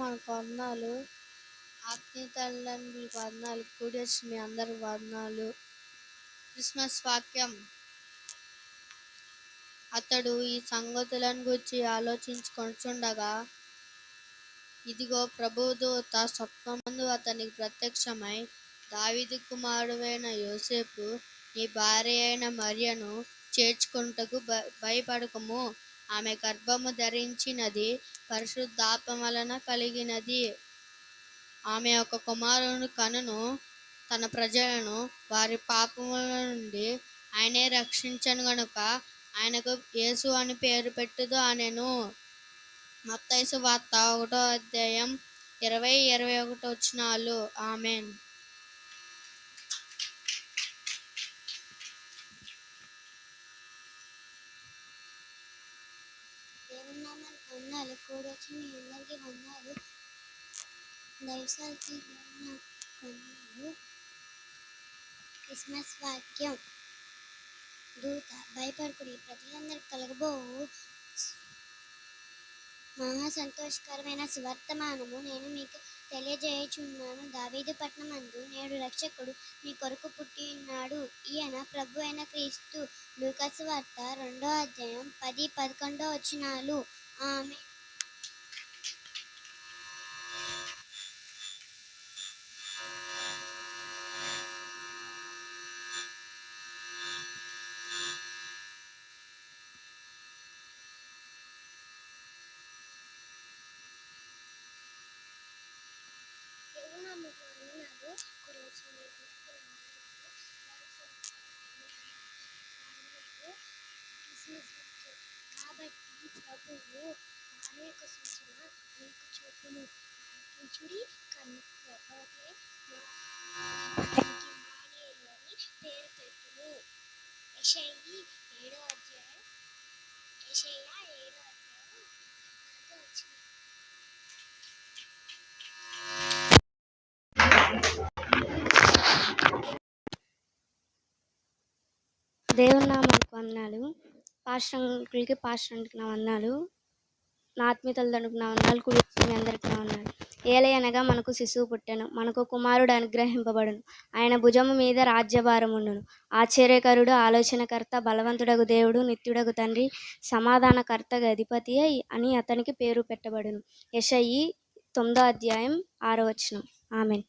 మనకు వందనాలు. ఆత్మీయ తల్లిదండ్రులకు వందనాలు. కూడి వచ్చిన మీ అందరికి వందనాలు. క్రిస్మస్ వాక్యం. అతడు ఈ సంగతులను గురించి ఆలోచించుకొనుచుండగా ఇదిగో ప్రభుదూత స్వప్నమందు అతనికి ప్రత్యక్షమై దావిది కుమారుడైన యోసేపు నీ భార్య అయిన మరియను చేర్చుకుంటకు భయపడకము. ఆమె గర్భము ధరించినది పరిశుద్ధాత్మ వలన కలిగినది. ఆమె ఒక కుమారుని కనును తన ప్రజలను వారి పాపముల నుండి ఆయనే రక్షించను గనుక ఆయనకు యేసు అని పేరు పెట్టుదు అనెను. మత్తైసు వార్త ఒకటో అధ్యాయం ఇరవై ఇరవై ఒకటి వచ్చినాలు ఆమెన్ దేవుని వాళ్ళకి కూడా వచ్చి మీ అందరికీ వందనాలు దైవసాలకి వందనాలు క్రిస్మస్ వాక్యం. దూత భయపడకుడి ప్రజలందరికీ కలగబోవు మహా సంతోషకరమైన సువర్తమానము నేను మీకు తెలియజేయుచున్నాను. దావీదు పట్నమందు నేడు రక్షకుడు మీ కొరకు పుట్టి ఉన్నాడు. ఈయన ప్రభు అయిన క్రీస్తు. లూకస్ వార్త రెండో అధ్యాయం పది పదకొండో వచనాలు. ఆమె కాబట్టి ప్రభువు అనేక సూచన మీకు చూపును. అని పేరు పెట్టును ఏడో అధ్యాయం. ఏడో అధ్యాయం. దేవుని నామానికి వందనాలు. పాస్టర్ అంకుల్కి పాస్టర్ అంకుల్కి నా వందనాలు. నా ఆత్మీయ తల్లిదండ్రులకు నా వందనాలు కుడి మీ అందరికి నా వందనాలు. ఏలయనగా మనకు శిశువు పుట్టెను మనకు కుమారుడు అనుగ్రహింపబడును. ఆయన భుజము మీద రాజ్యభారం ఉండును. ఆశ్చర్యకరుడు ఆలోచనకర్త బలవంతుడగు దేవుడు నిత్యుడగు తండ్రి సమాధానకర్త అధిపతి అని అతనికి పేరు పెట్టబడును. యెషయి తొమ్మిదో అధ్యాయం ఆరో వచనం. ఆమెన్.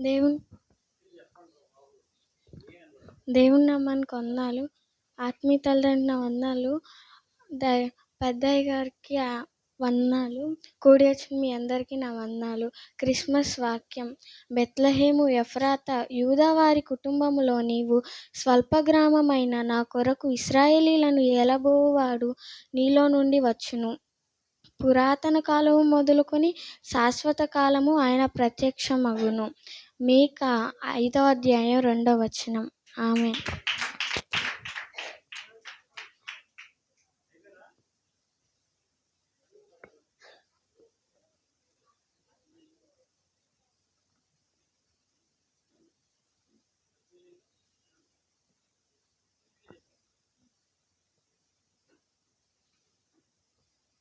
దేవుని దేవుని నామానికి వందనాలు. ఆత్మీయ తల్లిదండ్రుల నా ద పెద్దయ్య గారికి వందాలు వందనాలు. కూడి వచ్చిన మీ అందరికీ నా వందనాలు. క్రిస్మస్ వాక్యం. బెత్లహేము ఎఫ్రాత యూదావారి కుటుంబంలో కుటుంబములో నీవు స్వల్ప గ్రామమైన నా కొరకు ఇస్రాయేలీలను ఏలబోవాడు నీలో నుండి వచ్చును. పురాతన కాలము మొదలుకొని శాశ్వత కాలము ఆయన ప్రత్యక్షమగును. మీక ఐదవ అధ్యాయం రెండవ వచనం. ఆమె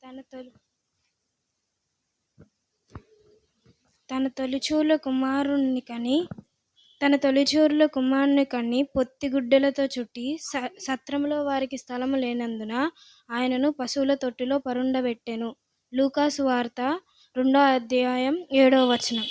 తన తొలి తన తొలిచూల కుమారుణ్ణి కని తన తొలిచూరుల కుమారుని కని పొత్తిగుడ్డలతో చుట్టి స సత్రంలో వారికి స్థలము లేనందున ఆయనను పశువుల తొట్టిలో పరుండబెట్టెను. లూకాసు వార్త రెండో అధ్యాయం ఏడవ వచనం.